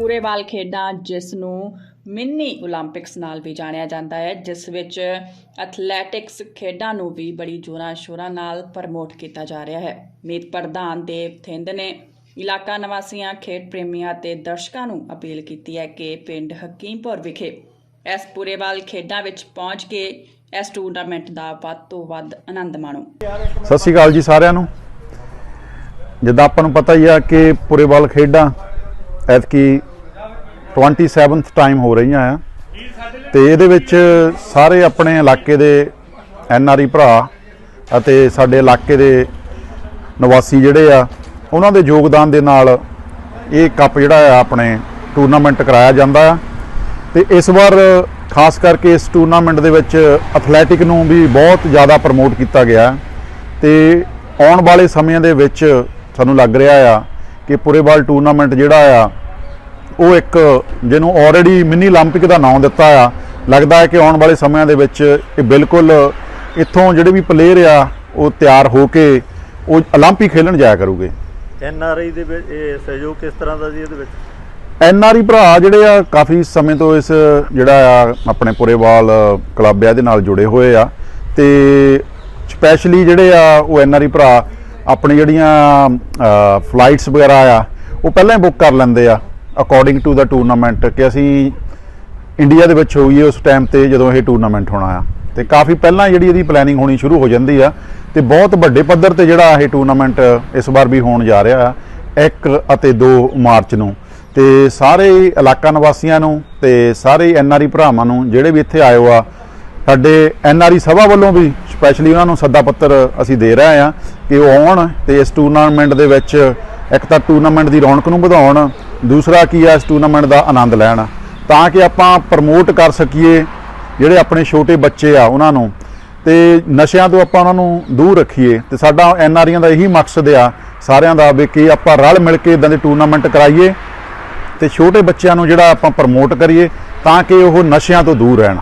ਪੂਰੇਵਾਲ ਖੇਡਾਂ ਜਿਸ ਨੂੰ ਮਿੰਨੀ 올림픽ਸ ਨਾਲ ਵੀ ਜਾਣਿਆ ਜਾਂਦਾ ਹੈ, ਜਿਸ ਵਿੱਚ ਐਥਲੈਟਿਕਸ ਖੇਡਾਂ ਨੂੰ ਵੀ ਬੜੀ ਜੋਰਾਂ ਸ਼ੋਰਾਂ ਨਾਲ ਪ੍ਰਮੋਟ ਕੀਤਾ ਜਾ ਰਿਹਾ ਹੈ। ਮੀਤ ਪ੍ਰਧਾਨ ਦੇਵ ਥਿੰਦ ਨੇ ਇਲਾਕਾ ਨਿਵਾਸੀਆਂ, ਖੇਡ ਪ੍ਰੇਮੀਆਂ ਤੇ ਦਰਸ਼ਕਾਂ ਨੂੰ ਅਪੀਲ ਕੀਤੀ ਹੈ ਕਿ ਪਿੰਡ ਹਕੀਮਪੁਰ ਵਿਖੇ ਇਸ ਪੂਰੇਵਾਲ ਖੇਡਾਂ ਵਿੱਚ ਪਹੁੰਚ ਕੇ ਇਸ ਟੂਰਨਾਮੈਂਟ ਦਾ ਵੱਧ ਤੋਂ ਵੱਧ ਆਨੰਦ ਮਾਣੋ। ਸਤਿ ਸ਼੍ਰੀ ਅਕਾਲ ਜੀ ਸਾਰਿਆਂ ਨੂੰ। ਜਿੱਦਾਂ ਆਪਾਂ ਨੂੰ ਪਤਾ ਹੀ ਆ ਕਿ ਪੂਰੇਵਾਲ ਖੇਡਾਂ ਐਤਕੀ 27th ਟਾਈਮ ਹੋ ਰਹੀਆਂ ਆ। ਤੇ ਇਹਦੇ ਵਿੱਚ ਸਾਰੇ ਆਪਣੇ ਇਲਾਕੇ ਦੇ ਐਨ ਆਰ ਆਈ ਭਰਾ ਅਤੇ ਸਾਡੇ ਇਲਾਕੇ ਦੇ ਨਿਵਾਸੀ ਜਿਹੜੇ ਆ, ਉਹਨਾਂ ਦੇ ਯੋਗਦਾਨ ਦੇ ਨਾਲ ਇਹ ਕੱਪ ਜਿਹੜਾ ਆ ਆਪਣੇ ਟੂਰਨਾਮੈਂਟ ਕਰਾਇਆ ਜਾਂਦਾ ਆ। ਤੇ ਇਸ ਵਾਰ ਖਾਸ ਕਰਕੇ ਇਸ ਟੂਰਨਾਮੈਂਟ ਦੇ ਵਿੱਚ ਐਥਲੈਟਿਕ ਨੂੰ ਵੀ ਬਹੁਤ ਜ਼ਿਆਦਾ ਪ੍ਰਮੋਟ ਕੀਤਾ ਗਿਆ। ਤੇ ਆਉਣ ਵਾਲੇ ਸਮਿਆਂ ਦੇ ਵਿੱਚ ਸਾਨੂੰ ਲੱਗ ਰਿਹਾ ਆ ਕਿ ਪੁਰੇਵਾਲ ਟੂਰਨਾਮੈਂਟ ਜਿਹੜਾ ਆ ਉਹ ਇੱਕ ਜਿਹਨੂੰ ਆਲਰੇਡੀ ਮਿਨੀ 올림픽 ਦਾ ਨਾਮ ਦਿੱਤਾ ਆ ਲੱਗਦਾ ਹੈ ਕਿ ਆਉਣ ਵਾਲੇ ਸਮਿਆਂ ਦੇ ਵਿੱਚ ਇਹ ਬਿਲਕੁਲ ਇੱਥੋਂ ਜਿਹੜੇ ਵੀ ਪਲੇਅਰ ਆ ਉਹ ਤਿਆਰ ਹੋ ਕੇ ਉਹ 올림픽 ਖੇਲਣ ਜਾਇਆ ਕਰੂਗੇ ਐਨ ਆਰ ਆਈ ਦੇ ਵਿੱਚ ਇਹ ਸਹਿਯੋਗ ਕਿਸ ਤਰ੍ਹਾਂ ਦਾ ਜੀ ਇਹਦੇ ਵਿੱਚ ਐਨ ਆਰ ਆਈ ਭਰਾ ਜਿਹੜੇ ਆ ਕਾਫੀ ਸਮੇਂ ਤੋਂ ਇਸ ਜਿਹੜਾ ਆ ਆਪਣੇ ਪੁਰੇਵਾਲ ਕਲੱਬ ਆ ਇਹਦੇ ਨਾਲ ਜੁੜੇ ਹੋਏ ਆ ਤੇ ਸਪੈਸ਼ਲੀ ਜਿਹੜੇ ਆ ਉਹ ਐਨ ਆਰ ਆਈ ਭਰਾ ਆਪਣੀ ਜਿਹੜੀਆਂ ਫਲਾਈਟਸ ਵਗੈਰਾ ਆ ਉਹ ਪਹਿਲਾਂ ਹੀ ਬੁੱਕ ਕਰ ਲੈਂਦੇ ਆ ਅਕੋਰਡਿੰਗ ਟੂ ਦਾ ਟੂਰਨਾਮੈਂਟ ਕਿ ਅਸੀਂ ਇੰਡੀਆ ਦੇ ਵਿੱਚ ਹੋਈਏ ਉਸ ਟਾਈਮ ਤੇ ਜਦੋਂ ਇਹ ਟੂਰਨਾਮੈਂਟ ਹੋਣਾ ਆ। ਤੇ ਕਾਫੀ ਪਹਿਲਾਂ ਜਿਹੜੀ ਇਹਦੀ ਪਲੈਨਿੰਗ ਹੋਣੀ ਸ਼ੁਰੂ ਹੋ ਜਾਂਦੀ ਆ ਤੇ ਬਹੁਤ ਵੱਡੇ ਪੱਧਰ ਤੇ ਜਿਹੜਾ ਇਹ ਟੂਰਨਾਮੈਂਟ ਇਸ ਵਾਰ ਵੀ ਹੋਣ ਜਾ ਰਿਹਾ ਆ 1 ਅਤੇ 2 ਮਾਰਚ ਨੂੰ। ਤੇ ਸਾਰੇ ਇਲਾਕਾ ਨਿਵਾਸੀਆਂ ਨੂੰ ਤੇ ਸਾਰੇ ਐਨਆਰਈ ਭਰਾਵਾਂ ਨੂੰ, ਜਿਹੜੇ ਵੀ ਇੱਥੇ ਆਏ ਆ, ਸਾਡੇ ਐਨਆਰਈ ਸਭਾ ਵੱਲੋਂ ਵੀ ਸਪੈਸ਼ਲੀ ਉਹਨਾਂ ਨੂੰ ਸੱਦਾ ਪੱਤਰ ਅਸੀਂ ਦੇ ਰਹੇ ਆ ਕਿ ਉਹ ਆਉਣ ਤੇ ਇਸ ਟੂਰਨਾਮੈਂਟ ਦੇ ਵਿੱਚ ਇੱਕ ਤਾਂ ਟੂਰਨਾਮੈਂਟ ਦੀ ਰੌਣਕ ਨੂੰ ਵਧਾਉਣ ਦੂਸਰਾ ਕੀ ਆ, ਇਸ ਟੂਰਨਾਮੈਂਟ ਦਾ ਆਨੰਦ ਲੈਣ। ਤਾਂ ਕਿ ਆਪਾਂ ਪ੍ਰਮੋਟ ਕਰ ਸਕੀਏ ਜਿਹੜੇ ਆਪਣੇ ਛੋਟੇ ਬੱਚੇ ਆ, ਉਹਨਾਂ ਨੂੰ। ਤੇ ਨਸ਼ਿਆਂ ਤੋਂ ਆਪਾਂ ਉਹਨਾਂ ਨੂੰ ਦੂਰ ਰੱਖੀਏ। ਤੇ ਸਾਡਾ ਐਨਆਰਈਆਂ ਦਾ ਇਹੀ ਮਕਸਦ ਆ, ਸਾਰਿਆਂ ਦਾ ਵੀ ਕਿ ਆਪਾਂ ਰਲ ਮਿਲ ਕੇ ਇਦਾਂ ਦੇ ਟੂਰਨਾਮੈਂਟ ਕਰਾਈਏ। ਤੇ ਛੋਟੇ ਬੱਚਿਆਂ ਨੂੰ ਜਿਹੜਾ ਆਪਾਂ ਪ੍ਰਮੋਟ ਕਰੀਏ, ਤਾਂ ਕਿ ਉਹ ਨਸ਼ਿਆਂ ਤੋਂ ਦੂਰ ਰਹਿਣ।